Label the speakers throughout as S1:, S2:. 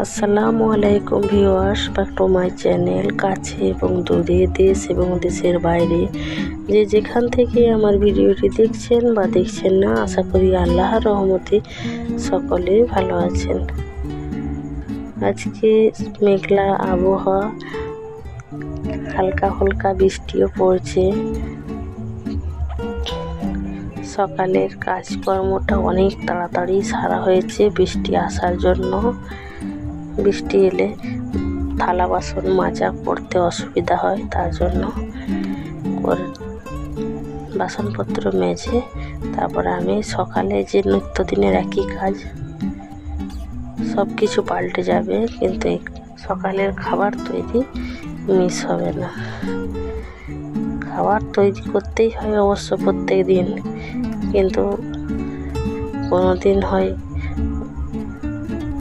S1: আসসালামু আলাইকুম viewers back to my channel কাছে এবং দূরে দেশ এবং দেশের বাইরে। যে যেখান থেকে আমার ভিডিওটি দেখছেন বা দেখছেন না, আশা করি আল্লাহর রহমতে সকলে ভালো আছেন। আজকে মেঘলা আবহাওয়া, হালকা হালকা বৃষ্টিও পড়ছে। সকালের কাজকর্মটা অনেক তাড়াতাড়ি সারা হয়েছে বৃষ্টি আসার জন্য। বৃষ্টি এলে থালা বাসন মাজা করতে অসুবিধা হয়, তার জন্য বাসনপত্র মেজে তারপরে আমি সকালে যে নিত্যদিনের একই কাজ সব কিছু পাল্টে যাবে, কিন্তু সকালের খাবার তৈরি মিস হবে না। খাবার তৈরি করতেই হয় অবশ্য প্রত্যেক দিন, কিন্তু কোনো দিন হয়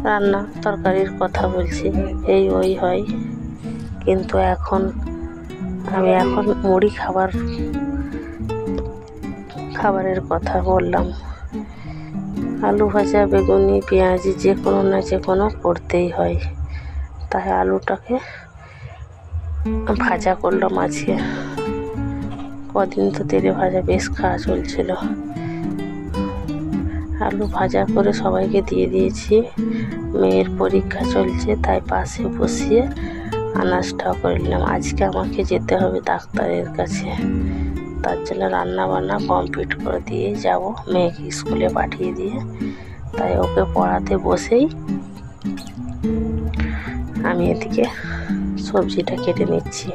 S1: রান্না তরকারির কথা বলছি, এই ওই হয়। কিন্তু এখন আমি এখন মুড়ি খাবার, খাবারের কথা বললাম। আলু ভাজা, বেগুনি, পেঁয়াজি যে কোনো না যে কোনো করতেই হয়। তাই আলুটাকে ভাজা করলাম আজকে। কদিন তো তেলে ভাজা বেশ খাওয়া চলছিল। আলু ভাজা করে সবাইকে দিয়ে দিয়েছি। মেয়ের পরীক্ষা চলছে, তাই পাশে বসিয়ে আনাজটাও করে নিলাম। আজকে আমাকে যেতে হবে ডাক্তারের কাছে। তার জন্য রান্না বান্না কমপ্লিট করে দিয়ে যাব মেয়েকে স্কুলে পাঠিয়ে দিয়ে। তাই ওকে পড়াতে বসেই আমি এদিকে সবজিটা কেটে নিচ্ছি।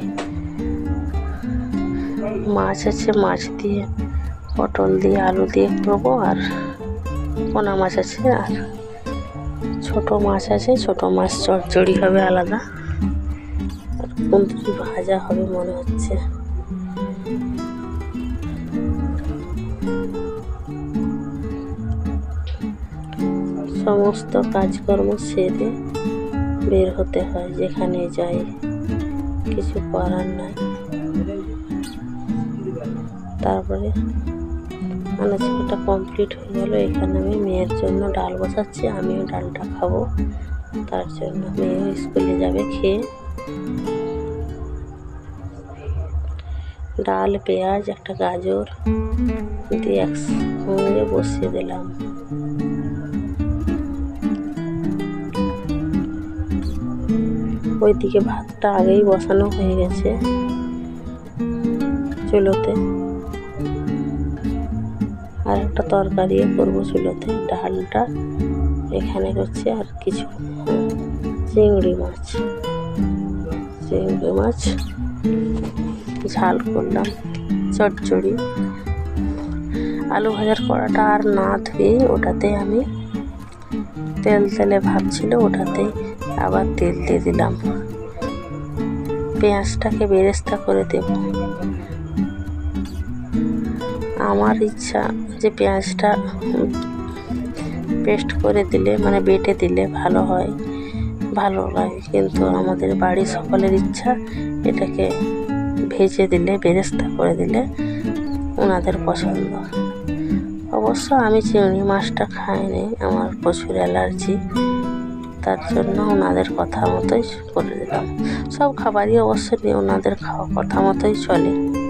S1: মাছ আছে, মাছ দিয়ে পটল দিয়ে আলু দিয়ে করব আর পোনা মাছ আছে আর ছোট মাছ আছে, ছোট মাছ চচ্চড়ি হবে আলাদা। আর কুন্দরি ভাজা হবে মনে হচ্ছে। সমস্ত কাজকর্ম সেরে বের হতে হয় যেখানে যাই। কিছু করার নাই। তারপরে আনাজটা কমপ্লিট হয়ে গেল। এখানে আমি মেয়ের জন্য ডাল বসাচ্ছি, আমিও ডালটা খাব। তার জন্য মেয়ে স্কুলে যাবে খেয়ে। ডাল, পেঁয়াজ, একটা গাজর দিয়ে একসঙ্গে বসিয়ে দিলাম। ওইদিকে ভাতটা আগেই বসানো হয়ে গেছে। চুলোতে। আর একটা তরকারিও করব চুলোতে, ডালটা। এখানে করছি আর কিছু চিংড়ি মাছ। চিংড়ি মাছ, ঝাল করলাম, চচ্চড়ি। আলু ভাজার কড়াটা আর না ধুয়ে ওটাতে আমি তেল তেলে ভাবছিল ওটাতে আবার তেল দিয়ে দিলাম। পেঁয়াজটাকে বেরেস্তা করে দেব। আমার ইচ্ছা যে পেঁয়াজটা পেস্ট করে দিলে মানে বেটে দিলে ভালো হয়, ভালো লাগে। কিন্তু আমাদের বাড়ির সকলের ইচ্ছা এটাকে ভেজে দিলে, বেরেস্তা করে দিলে ওনাদের পছন্দ। অবশ্য আমি চিংড়ি মাছটা খাইনি, আমার প্রচুর অ্যালার্জি, তার জন্য ওনাদের কথা মতোই করে দিলাম। সব খাবারই অবশ্য ওনাদের খাওয়া কথা মতোই চলে।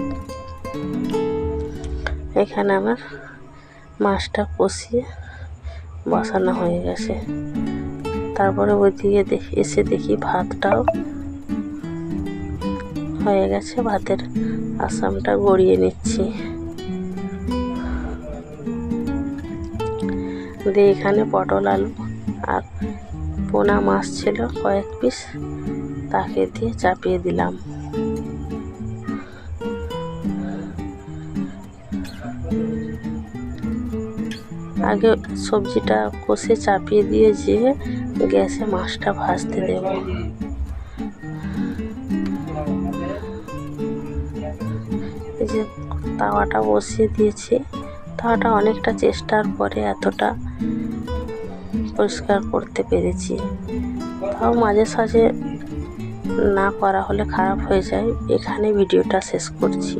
S1: এখানে আমার মাছটা কষিয়ে বসানো হয়ে গেছে। তারপরে ওইদিকে দেখি, এসে দেখি ভাতটাও হয়ে গেছে। ভাতের আসামটা গড়িয়ে নিচ্ছি। দিয়ে এখানে পটল আলু আর পোনা মাছ ছিল, কয়েক পিস। তাকে দিয়ে চাপিয়ে দিলাম। আগে সবজিটা কষে চাপিয়ে দিয়ে যেয়ে গ্যাসে মাছটা ভাজতে দেব। এই যে তাওয়াটা বসিয়ে দিয়েছি। তাওয়াটা অনেকটা চেষ্টার পরে এতটা পরিষ্কার করতে পেরেছি। তাও মাঝে সাঝে না করা হলে খারাপ হয়ে যায়। এখানে ভিডিওটা শেষ করছি।